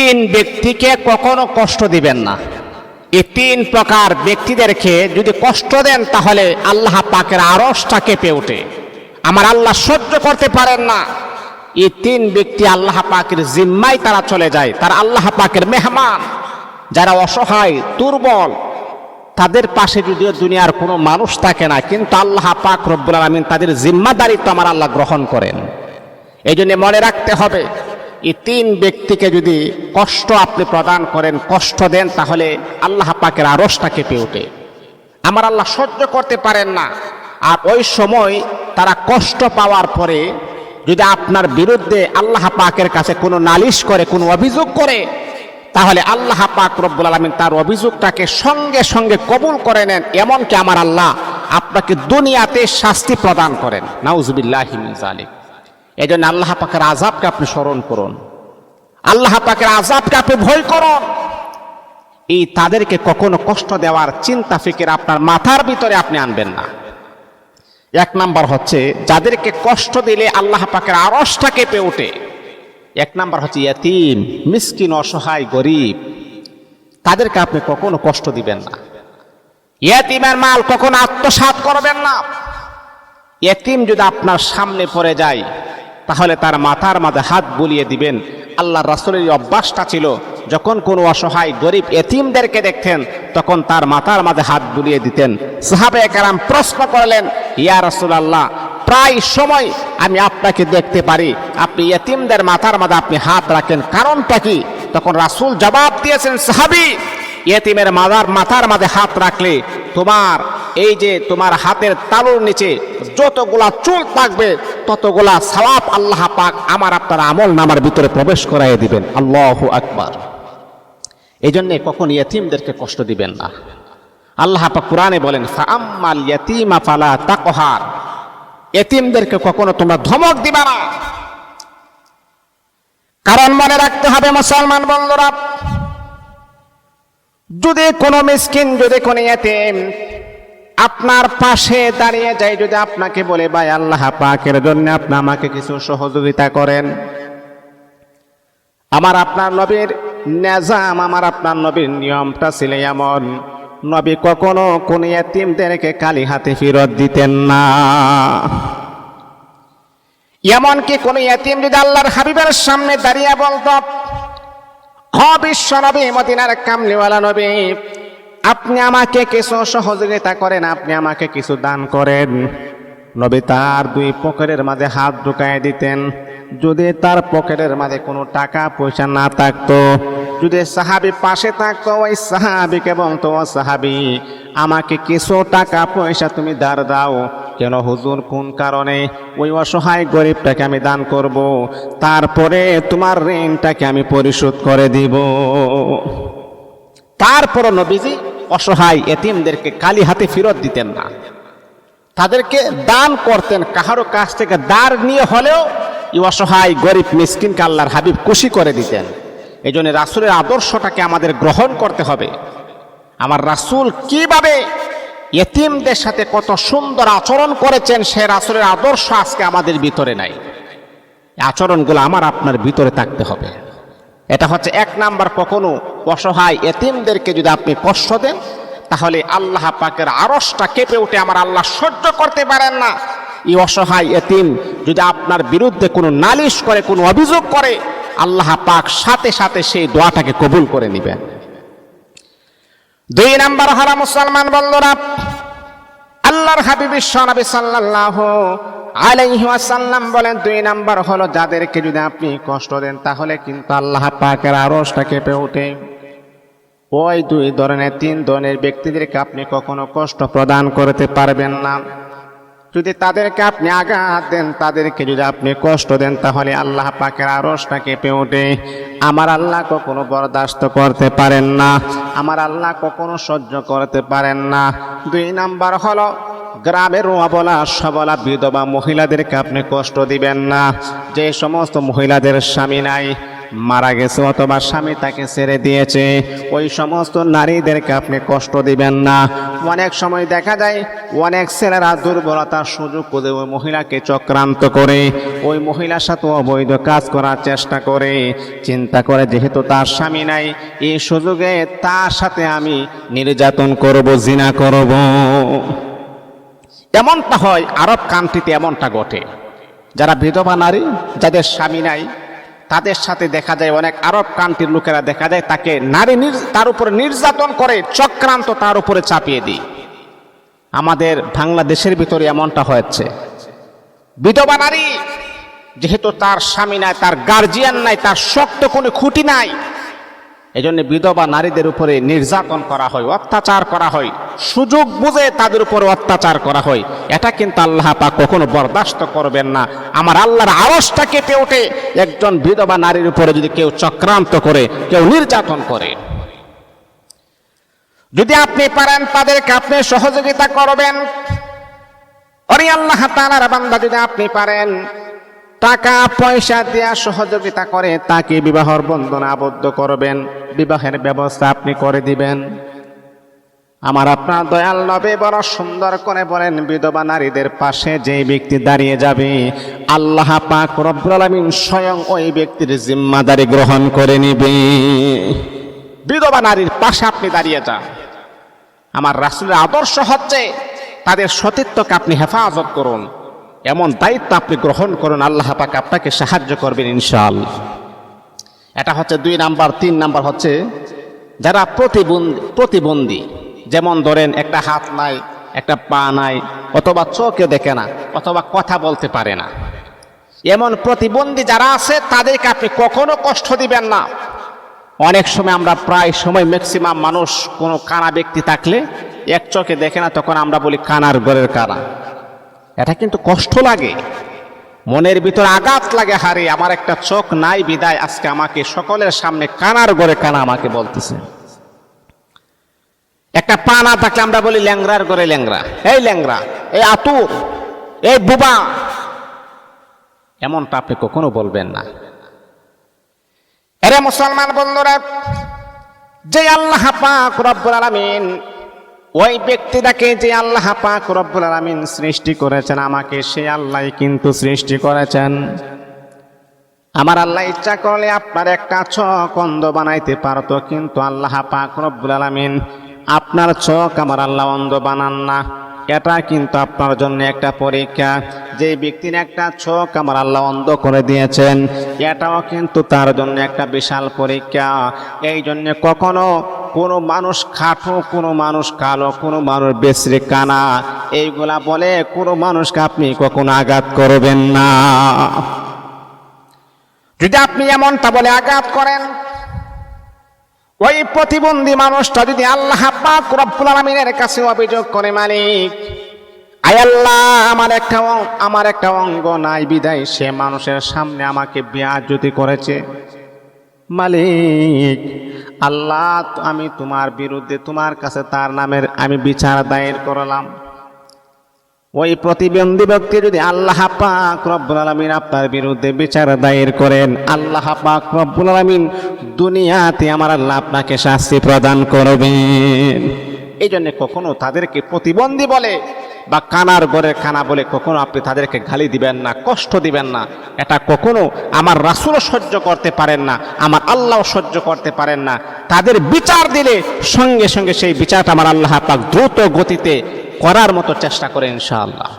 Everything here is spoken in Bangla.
তিন ব্যক্তিকে কখনো কষ্ট দিবেন না। এই তিন প্রকার ব্যক্তিদেরকে যদি কষ্ট দেন, তাহলে আল্লাহ পাকের আরসটা কেঁপে ওঠে। আমার আল্লাহ সহ্য করতে পারেন না। এই তিন ব্যক্তি আল্লাহ পাকের জিম্মায় তারা চলে যায়। তারা আল্লাহ পাকের মেহমান। যারা অসহায়, দুর্বল, তাদের পাশে যদিও দুনিয়ার কোনো মানুষ থাকে না, কিন্তু আল্লাহ পাক রব্বুল আলমিন তাদের জিম্মাদারিত্ব আমার আল্লাহ গ্রহণ করেন। এই জন্য মনে রাখতে হবে এই তিন ব্যক্তিকে যদি কষ্ট আপনি প্রদান করেন, কষ্ট দেন, তাহলে আল্লাহ পাকের আরসটা কেঁপে ওঠে। আমার আল্লাহ সহ্য করতে পারেন না। আর ওই সময় তারা কষ্ট পাওয়ার পরে যদি আপনার বিরুদ্ধে আল্লাহ পাকের কাছে কোনো নালিশ করে, কোনো অভিযোগ করে, তাহলে আল্লাহ পাক রব্বুল আলমিন তার অভিযোগটাকে সঙ্গে সঙ্গে কবুল করে নেন, এমনকি আমার আল্লাহ আপনাকে দুনিয়াতে শাস্তি প্রদান করেন। নাউজুবিল্লাহ জালিক এই জন্য আল্লাহ পাকের আজাবকে আপনি স্মরণ করুন। আল্লাহ পাকের আজাবকে আপনি ভয় করুন। এই তাদেরকে কখনো কষ্ট দেওয়ার চিন্তা, ফিকির আপনার মাথার ভিতরে আপনি আনবেন না। এক নাম্বার হচ্ছে, যাদেরকে কষ্ট দিলে আল্লাহ পাকের আরসটা কেঁপে ওঠে। এক নাম্বার হচ্ছে ইয়াতিম, মিসকিন, অসহায়, গরিব। তাদেরকে আপনি কখনো কষ্ট দিবেন না। ইয়াতিমের মাল কখনো আত্মসাৎ করবেন না। এতিম যদি আপনার সামনে পড়ে যায় তাহলে তার মাথার মাঝে হাত বুলিয়ে দিবেন। আল্লাহ রাসুলের অভ্যাসটা ছিল, যখন কোনো অসহায় গরিব এতিমদেরকে দেখতেন, তখন তার মাথার মাঝে হাত বুলিয়ে দিতেন। সাহাবে কারাম প্রশ্ন করলেন, ইয়া রাসুল আল্লাহ প্রায় সময় আমি আপনাকে দেখতে পারি। আপনি এতিমদের মাথার মাঝে আপনি হাত রাখেন, কারণটা কি? তখন রাসুল জবাব দিয়েছেন, সাহাবি, এতিমের মাথার মাথার মাঝে হাত রাখলে তোমার এই যে তোমার হাতের তালুর নিচে যতগুলা চুল থাকবে, ততগুলা সালাপ আল্লাহ পাক আমার আপনার আমল নামার ভিতরে প্রবেশ করাই দিবেন। আল্লাহ আকবার। এই জন্যে কখন ইয়তিমদেরকে কষ্ট দিবেন না। আল্লাহ পাক কোরআনে বলেন ফালা তাকহার। এতিমদেরকে কখনো তোমরা ধমক দিবা না। কারণ মনে রাখতে হবে, মুসলমান বন্ধুরা যদি কোনো মিসকিন যদি কোনো এতিম আপনার পাশে দাঁড়িয়ে যায়, যদি আপনাকে বলে, ভাই, আল্লাহ পাকের জন্য আপনি আমাকে কিছু সহযোগিতা করেন। আমার আপনার নবীর নেজাম, আমার আপনার নবীর নিয়মটা ছিল এমন, নবী কখনো কোন এতিমদেরকে খালি হাতে ফেরত দিতেন না। এমনকি কোন এতিম যদি আল্লাহর হাবিবের সামনে দাঁড়িয়ে বলতো বিশ্ব নবী, মদিনার কামলিওয়ালা নবী। আপনি আমাকে কিছু সহযোগিতা করেন, আপনি আমাকে কিছু দান করেন। নবী তার দুই পকেটের মাঝে হাত ঢুকায় দিতেন। যদি তার পকেটের মাঝে কোনো টাকা, পয়সা না থাকতো, যদি সাহাবি পাশে থাকতো, ওই সাহাবিকে বলতো, ও সাহাবি, আমাকে কিছু টাকা, পয়সা তুমি ধার দাও। কেন হুজুর কোন কারণে ওই অসহায় গরিবটাকে আমি দান করব, তারপরে তোমার ঋণটাকে আমি পরিশোধ করে দিব। তারপর নবীজি অসহায় এতিমদেরকে কালি হাতে ফেরত দিতেন না। তাদেরকে দান করতেন, কাহারও কাছ থেকে দাঁড় নিয়ে হলেও এই অসহায় গরিব মিসকিনকে আল্লাহর হাবিব খুশি করে দিতেন। এই জন্য রাসুলের আদর্শটাকে আমাদের গ্রহণ করতে হবে। আমার রাসুল কীভাবে এতিমদের সাথে কত সুন্দর আচরণ করেছেন, সে রাসুলের আদর্শ আজকে আমাদের ভিতরে নাই। আচরণগুলো আমার আপনার ভিতরে থাকতে হবে। এটা হচ্ছে এক নাম্বার কখনো অসহায় এতিমদেরকে যদি আপনি কষ্ট দেন, তাহলে আল্লাহ পাকের আরসটা কেঁপে উঠে আমার আল্লাহ সহ্য করতে পারেন না। এই অসহায় এতিম যদি আপনার বিরুদ্ধে কোনো নালিশ করে, কোনো অভিযোগ করে, আল্লাহ পাক সাথে সাথে সেই দোয়াটাকে কবুল করে নেবেন। দুই নাম্বার হলো মুসলমান বন্ধুরা, আল্লাহর হাবিব নবী সাল্লাল্লাহু আলাইহি ওয়াসাল্লাম বলেন, দুই নাম্বার হলো যাদেরকে যদি আপনি কষ্ট দেন, তাহলে কিন্তু আল্লাহ পাকের আরশটা কেঁপে ওঠে। ওই দুই ধরনের, তিন ধরনের ব্যক্তিদেরকে আপনি কখনো কষ্ট প্রদান করতে পারবেন না। যদি তাদেরকে আপনি আঘাত দেন, তাদেরকে যদি আপনি কষ্ট দেন, তাহলে আল্লাহ পাকের আরসটা কেঁপে ওঠে আমার আল্লাহ কখনো বরদাস্ত করতে পারেন না। আমার আল্লাহ কখনো সহ্য করতে পারেন না। দুই নাম্বার হলো, গ্রামের অবলা সবলা, বিধবা মহিলাদেরকে আপনি কষ্ট দিবেন না। যে সমস্ত মহিলাদের স্বামী নাই মারা গেছে অথবা স্বামী তাকে ছেড়ে দিয়েছে। ওই সমস্ত নারীদেরকে আপনি কষ্ট দিবেন না। অনেক সময় দেখা যায়, অনেক ছেলেরা দুর্বলতার সুযোগ করে ওই মহিলাকে চক্রান্ত করে। ওই মহিলার সাথে অবৈধ কাজ করার চেষ্টা করে। চিন্তা করে যেহেতু তার স্বামী নাই, এই সুযোগে তার সাথে আমি নির্যাতন করব, জিনা করব। এমনটা হয়, আরব কান্ট্রিতে এমনটা ঘটে। যারা বিধবা নারী, যাদের স্বামী নাই তাদের সাথে দেখা যায়, অনেক আরব কান্ট্রির লোকেরা দেখা যায়, তাকে নারী তার উপরে নির্যাতন করে চক্রান্ত তার উপরে চাপিয়ে দিই আমাদের বাংলাদেশের ভিতরে এমনটা হয়েছে। বিধবা নারী, যেহেতু তার স্বামী নাই, তার গার্জিয়ান নাই, তার শক্ত কোনো খুঁটি নাই এই জন্য বিধবা নারীদের উপরে নির্যাতন করা হয়, অত্যাচার করা হয়, সুযোগ বুঝে তাদের উপর অত্যাচার করা হয়। এটা কিন্তু আল্লাহ পাক কখনো বরদাস্ত করবেন না। আমার আল্লাহর আড়সটা কেঁপে ওঠে, একজন বিধবা নারীর উপরে যদি কেউ চক্রান্ত করে, কেউ নির্যাতন করে। যদি আপনি পারেন তাদেরকে আপনি সহযোগিতা করবেন। আল্লাহ তাআলার বান্দা যদি আপনি পারেন টাকা, পয়সা দেয়া সহযোগিতা করে তাকে বিবাহর বন্ধনে আবদ্ধ করবেন। বিবাহের ব্যবস্থা আপনি করে দিবেন। আমার আপনার দয়াল নবে বড় সুন্দর করে বলেন, বিধবা নারীদের পাশে যে ব্যক্তি দাঁড়িয়ে যাবে, আল্লাহ পাক আলামিন স্বয়ং ওই ব্যক্তির জিম্মাদারি গ্রহণ করে নিবে। বিধবা নারীর পাশে আপনি দাঁড়িয়ে যান। আমার রাসুলের আদর্শ হচ্ছে তাদের সতীত্বকে আপনি হেফাজত করুন। এমন দায়িত্ব আপনি গ্রহণ করুন, আল্লাহ পাক আপনাকে সাহায্য করবেন ইনশাআল্লাহ এটা হচ্ছে দুই নাম্বার, তিন নাম্বার হচ্ছে যারা প্রতিবন্ধী প্রতিবন্ধী, যেমন ধরেন একটা হাত নাই, একটা পা নাই, অথবা চোখে দেখে না, অথবা কথা বলতে পারে না। এমন প্রতিবন্ধী যারা আছে, তাদেরকে আপনি কখনো কষ্ট দিবেন না। অনেক সময় আমরা প্রায় সময় ম্যাক্সিমাম মানুষ কোনো কানা ব্যক্তি থাকলে এক চোখে দেখে না, তখন আমরা বলি কানার ঘরের কানা। এটা কিন্তু কষ্ট লাগে। মনের ভিতর আঘাত লাগে, হারে আমার একটা চোখ নাই, বিদায়, আজকে আমাকে সকলের সামনে কানার ঘরে কানা আমাকে বলতেছে। একটা পা না থাকলে আমরা বলি ল্যাংরার ঘরে ল্যাংরা এই ল্যাংরা এই আতুর, এই বুবা। এমনটা আপনি কখনো বলবেন না। এরে মুসলমান বন্ধুরা, যে আল্লাহ পাক রব্বুল আলামিন ওই ব্যক্তিটাকে যে আল্লাহ পাক রব্বুল আলামিন সৃষ্টি করেছেন, আমাকে সেই আল্লাহ কিন্তু সৃষ্টি করেছেন। আমার আল্লাহ ইচ্ছা করলে আপনার একটা চোখ অন্ধ বানাইতে পারতো, কিন্তু আল্লাহ পাক রব্বুল আলামিন আপনার চোখ আমার আল্লাহ অন্ধ বানান না। এটা কিন্তু আপনার জন্য একটা পরীক্ষা। যে ব্যক্তির একটা চোখ আমার আল্লাহ অন্ধ করে দিয়েছেন, এটাও কিন্তু তার জন্য একটা বিশাল পরীক্ষা। এই জন্য কখনো কোনো মানুষ খাটো, কোনো মানুষ কালো, কোনো মানুষ বেসরে কানা, এইগুলা বলে কোনো মানুষকে আপনি কখনো আঘাত করবেন না। যদি আপনি এমনটা বলে আঘাত করেন, ওই প্রতিবন্ধী মানুষটা যদি আল্লাহ আলামিনের কাছে অভিযোগ করে, মালিক আল্লাহ, আমার একটা আমার একটা অঙ্গ নাই, বিদায়, সে মানুষের সামনে আমাকে বেয়াজ্জতি করেছে, মালিক আল্লাহ, আমি তোমার বিরুদ্ধে, তোমার কাছে তার নামের আমি বিচার দায়ের করলাম। ওই প্রতিবন্ধী ব্যক্তি যদি আল্লাহ পাক রব্বুল আলামিন আপনার বিরুদ্ধে বিচার দায়ের করেন, আল্লাহ পাক রব্বুল আলামিন দুনিয়াতে আমার আল্লাহ আপনাকে শাস্তি প্রদান করবেন। এই জন্য কখনো তাদেরকে প্রতিবন্ধী বলে বা কানার ঘরের খানা বলে কখনো আপনি তাদেরকে গালি দিবেন না, কষ্ট দিবেন না। এটা কখনো আমার রাসুলও সহ্য করতে পারেন না, আমার আল্লাহও সহ্য করতে পারেন না। তাদের বিচার দিলে সঙ্গে সঙ্গে সেই বিচারটা আমার আল্লাহ পাক দ্রুত গতিতে করার মতো চেষ্টা করে ইনশাআল্লাহ।